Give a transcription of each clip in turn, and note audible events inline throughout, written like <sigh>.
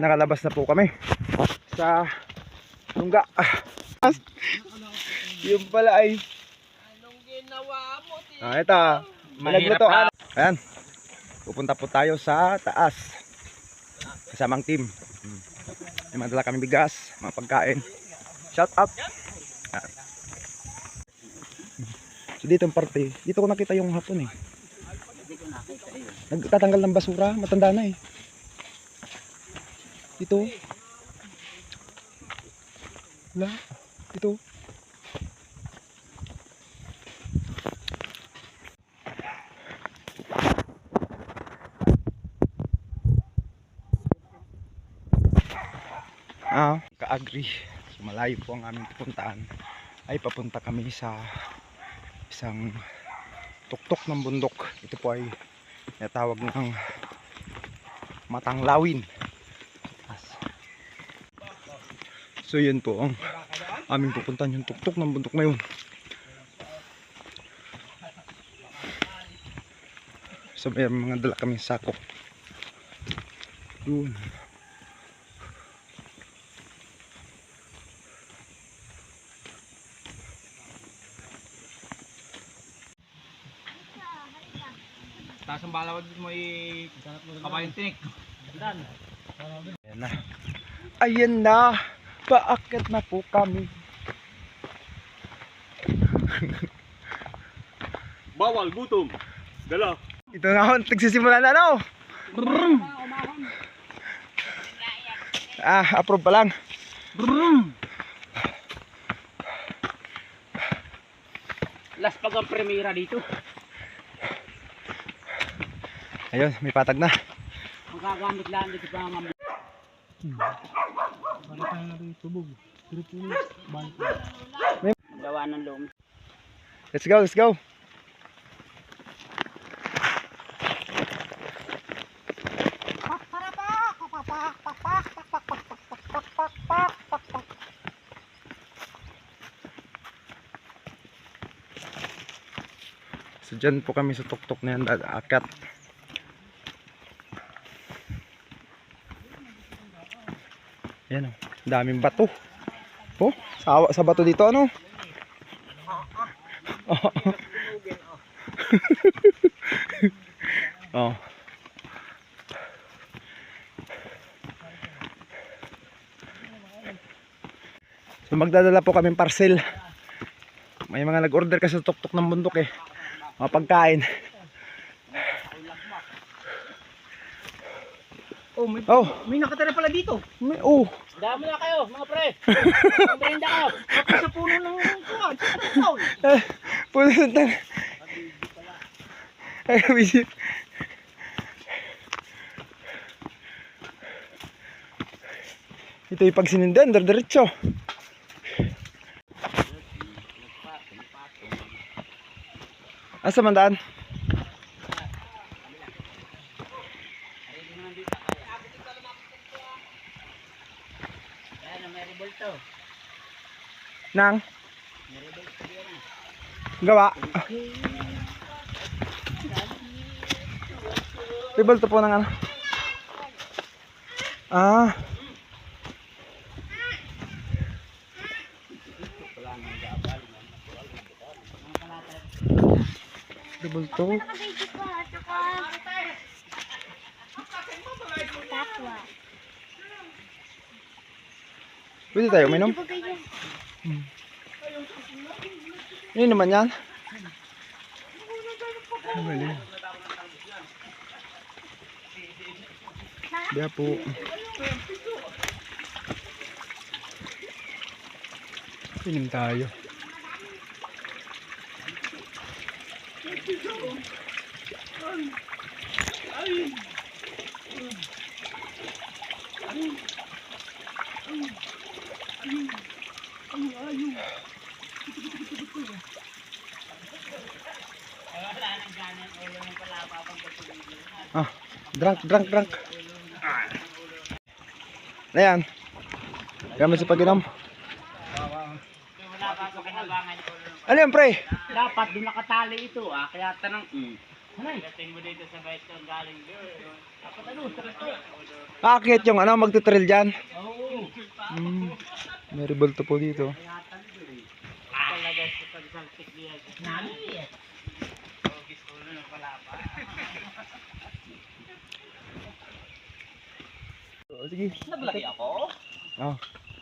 nakalabas na po kami sa lungga. Ah. <laughs> Yung pala ay Anong ginawa mo? Ah, ito. Malaglutoan. Ayan. Pupunta po tayo sa taas. Kasamang team. Hmm. May madala kami bigas, mga pagkain. Shout out. Ah. So dito yung parte, dito ko nakita yung hapon eh. Nagtatanggal ng basura, matanda na eh. Dito. Wala. Dito. Ah, ka-agree. So, malayo po ang aming pupuntahan. Ay papunta kami sa isang tuktok ng bundok. Ito po ay natawag ng Matanglawin. Taas. So yun po ang aming pupuntahan yung tuktok ng bundok na yun. So may mga dala kami sako. Doon. Taas ang balawad mo ay kabayang tinik. Ayan na. Ayan na. Paakit na po kami. Bawal, gutom. Dala. Ito na ako. Nagsisimula na no. Ah, approve pa lang. Last pag ang premiera dito. Ayun, may patag na. Magagamit lang dito pa ang Gawa ng loom. Let's go, let's go. So dyan po kami sa tuktok na yan daakyat. Yan o, daming bato. Oh, sa, sa bato dito ano? <laughs> Oh. So magdadala po kami parcel. May mga nag-order kasi sa tuktok ng bundok eh. Mga pagkain. Oh, may, Oh, may nakatira pala dito. may oh. Dami na kayo, mga pre. <laughs> Pambrenda kayo. Kapag sa puno ng kuwan. Eh, Punta. Ay, visit. Ito yung pagsinindan, diretso. Asa man daan? Ayan, may revolto. Nang? Gawa. Ribol to po ng ano? Ah. Ribol to. Pwede tayo uminom? Ini naman yan. Galing. Diya po. Inom tayo. Ah, drunk, drunk, drunk. Na yan. Gamit sa pag-inom. Ano yan, pre? Dapat doon nakatali ito ah. Kaya tanang, mm. Dating mo dito sa bait ko galing doon. Dapat ano. Akit yung ano, magtutrail dyan. Oo. Hmm. May rebulto po dito. Talaga sa pagsaltik niya. Nani na palapa. <laughs> Oh, sige. Naglaki ako? Oh.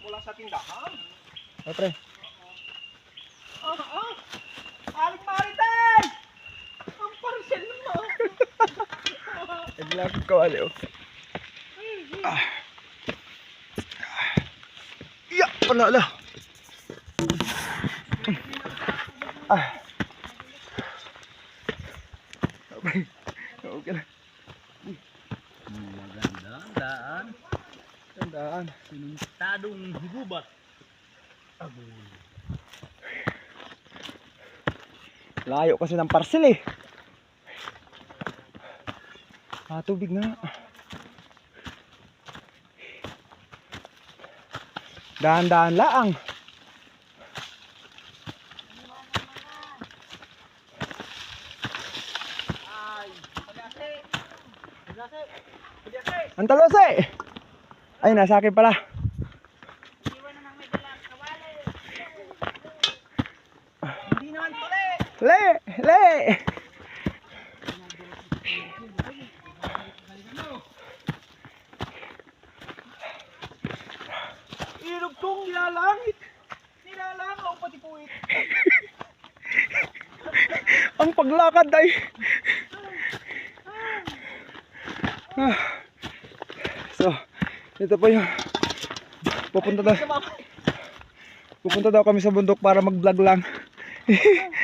Mula sa tindahan? Oh, pre. Ah, ah! Aling Marites! Ang parcel mo! <laughs> Naglakad ko, ali, oh. Ah. Ya, ano, ala. Ah. Okay. Okay lang. Maganda ang daan. Tandaan. Sinintadong higubat. Layo kasi ng parcel eh. Ah, tubig nga. Dahan-dahan laang. Ay, nasa akin pala. Hindi naman tuli! Le! Le! Ilog kong nilalangit! Nilalangaw pati puwit! <laughs> Ang paglakad ay... Ah. Ito po yung... Pupunta daw, pupunta daw kami sa bundok para mag-vlog lang. <laughs>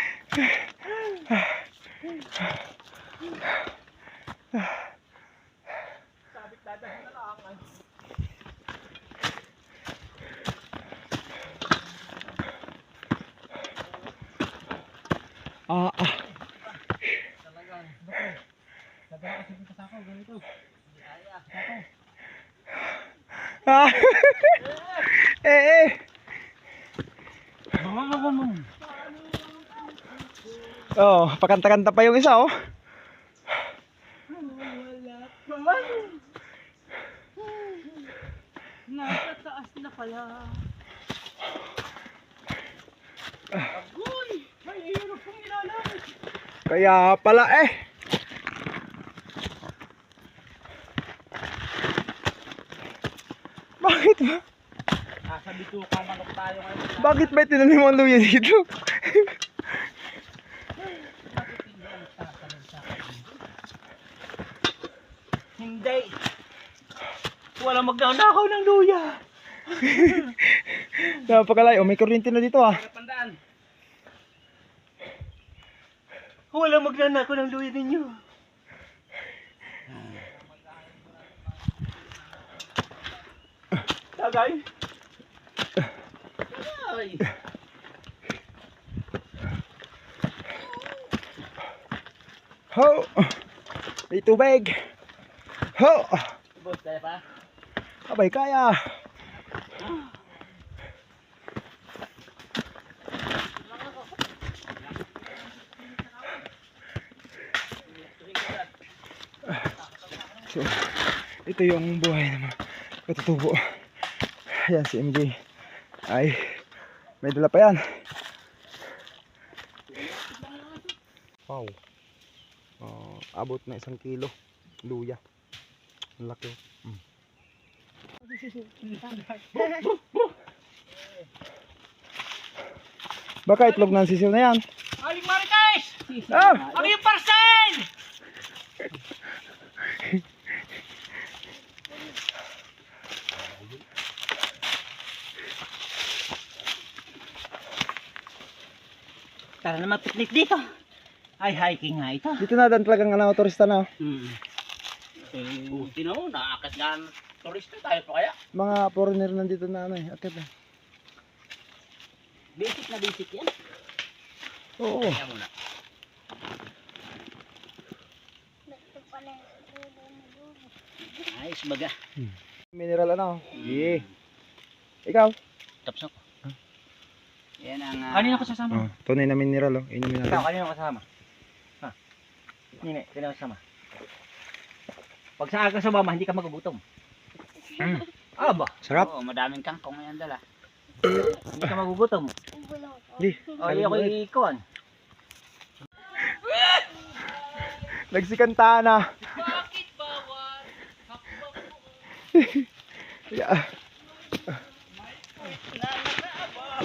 Ah, ah. Ah. eh, eh. Oh, pakanta-kanta pa yung isa, oh. Nasa taas na pala. Agoy! May ilog kong nilalangit! Kaya pala eh. Bakit ba? Nasa bituka manok tayo ngayon. Bakit ba tinanim ang luya dito? <laughs> Hindi! Wala magnanakaw ng luya! <laughs> Napakalayo. Oh, may kuryente na dito ah. Pandaan! Wala magnanakaw ng luya ninyo! Tagay! Tagay! Ho! May tubig. Ho! Boss, kaya pa? Abay, kaya. So, ito yung buhay ng mga katutubo. Ayan si MJ. Ay, may dala pa yan. Wow. Oh, abot na isang kilo. Luya. Ang laki. oh. <laughs> Mm. Baka itlog ng sisil na yan. Aling Marites! Ah! Ano yung parcel? Tara naman picnic dito. Ay, hiking nga ito. Dito na dan talagang ano, turista na. oh. Hmm. Eh, buti na mo, nakakit nga ang turista tayo pa kaya. Mga foreigner nandito na ano eh. Akit na. Basic na basic yan. Oo. Kaya muna. Ayos baga. Mineral ano. Yeah. Ikaw? Tapos ako. Yan ang... Uh, kanina ko sasama? Oh, tunay na mineral oh. Inumin natin. kanina ko kasama? Ha? Nini, pinasama. Pag sa aga sumama, hindi ka magugutom. Mm. Ah ba? Sarap. Oo, madaming kangkong yan dala. hindi ka magugutom. Di. O, oh, ako ikuan. Nagsikanta na. Bakit bawal? <laughs> Yeah.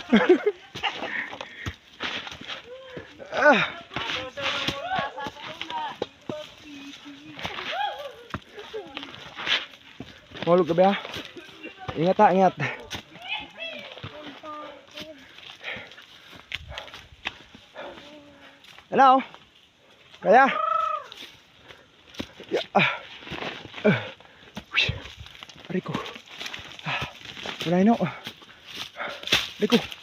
<laughs> ah. Mahulog ka ba? Ingat ha, ingat. Hello? Kaya? Ya. Ah. Ah. Uy. Aray ko. Ah. Wala no. Aray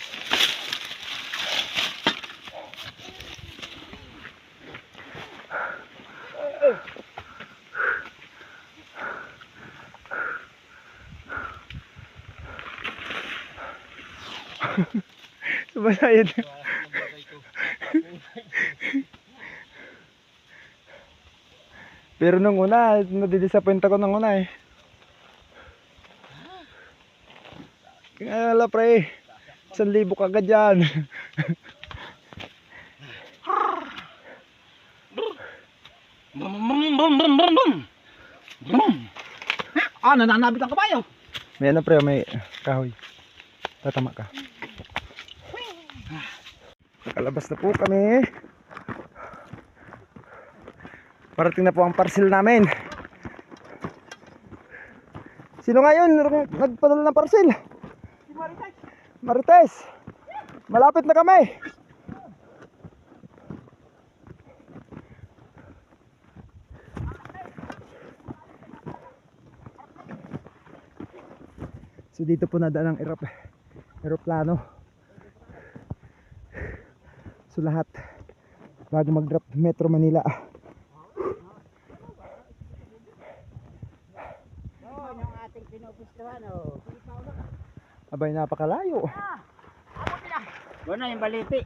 ko. Sumasayan. <laughs> Pero nung una, nadidisappoint ako nung una eh. Kaya ala pre, isang libo kagad yan. Bum, bum, bum, bum, bum, bum. Bum. Ah, nananabit ang kabayo. May ano pre, may kahoy. Tatama ka. Nakalabas na po kami. Parating na po ang parcel namin. Sino nga yun? Nag- Nagpadala ng parcel? Marites. Malapit na kami. So dito po nadaan ang erop eroplano. So lahat bago mag-drop Metro Manila. yung ating pinupustuhan. Abay napakalayo. Bueno, yung baliti.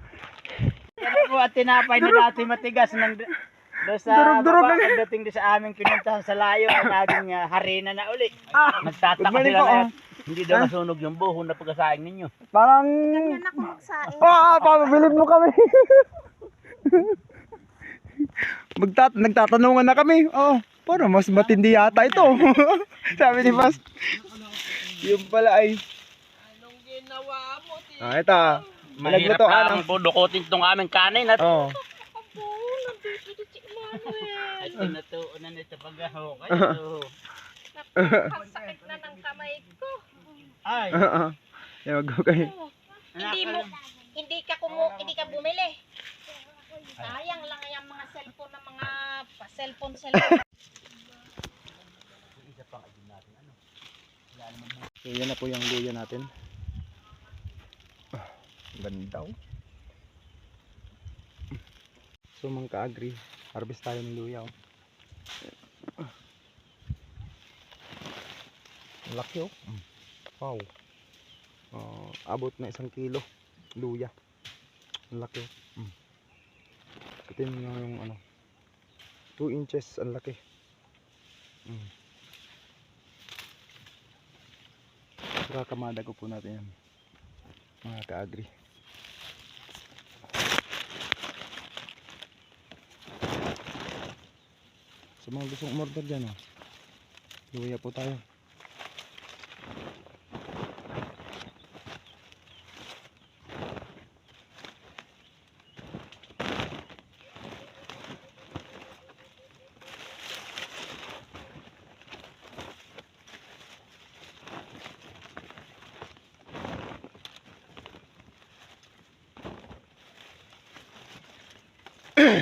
Yan po at tinapay na dati matigas ng do sa Durog-durog baba, na. pagdating doon sa aming pinuntahan sa layo, naging uh, harina na uli. Ah, Nagtataka sila na ah. Hindi daw nasunog yung buho na pagkasaing ninyo. Parang Ako magsaing. Ah, pamabilib mo kami. <laughs> Magtat nagtatanungan na kami. Oh, para mas matindi yata ito. <laughs> Sabi ni Pas. Yung pala ay Anong ginawa mo? Ah, ito. ah. Mahirap Naglutoan, ang pudukutin itong aming kanin at Oh. At tinutuunan ito pagkaho. Kayo. Ang sakit na ng kamay ko. Ay, <laughs> Yan wag ko kayo. Hindi mo, hindi ka kumu, hindi ka bumili. Sayang lang yung mga cellphone ng mga pa- cellphone cellphone. <laughs> So yan na po yung luya natin. Ganda oh. So mga ka-agri, harvest tayo ng luya oh. Laki oh. Mm. Wow. Ah, abot na isang kilo luya. Ang laki. Mm. Ito yung, yung ano 2 inches ang laki. Mm. Saka kamadago po natin yan. Mga ka-agri. Sa mga gustong umorder dyan, oh. Luya po tayo. Magugutom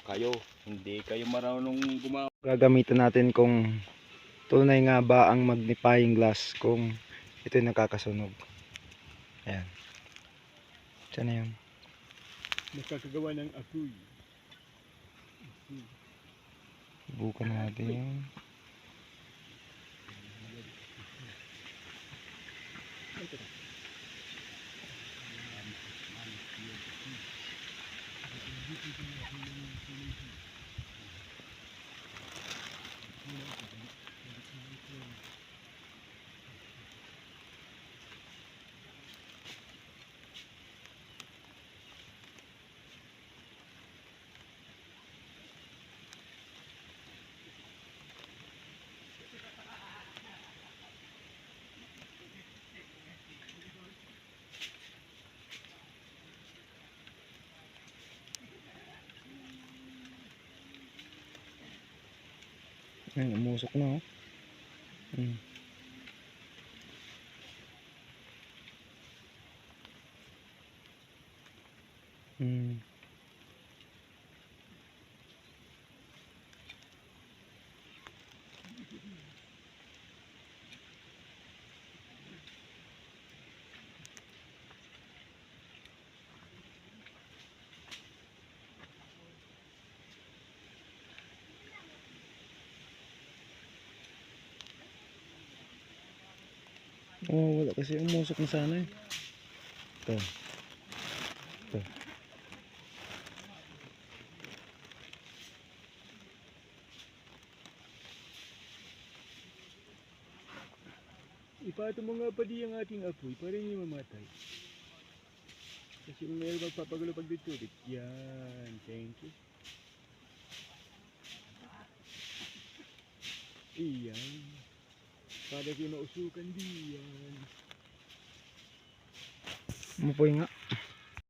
kayo. Hindi kayo marunong gumawa. Gagamitan natin kung tunay nga ba ang magnifying glass kung ito nakakasunog. Ayan. Saan na yun? Nakakagawa ng apoy. Subukan natin. Ayun, umusok na oh. Hmm. Hmm. Oo, wala kasi umusok na sana eh. Ito. Ito. Ipato mo nga pa di ang ating apoy para hindi mamatay. Kasi kung meron magpapagulo pag dito, yan, thank you. Iyan. Para kayo mausukan diyan. Umupoy nga.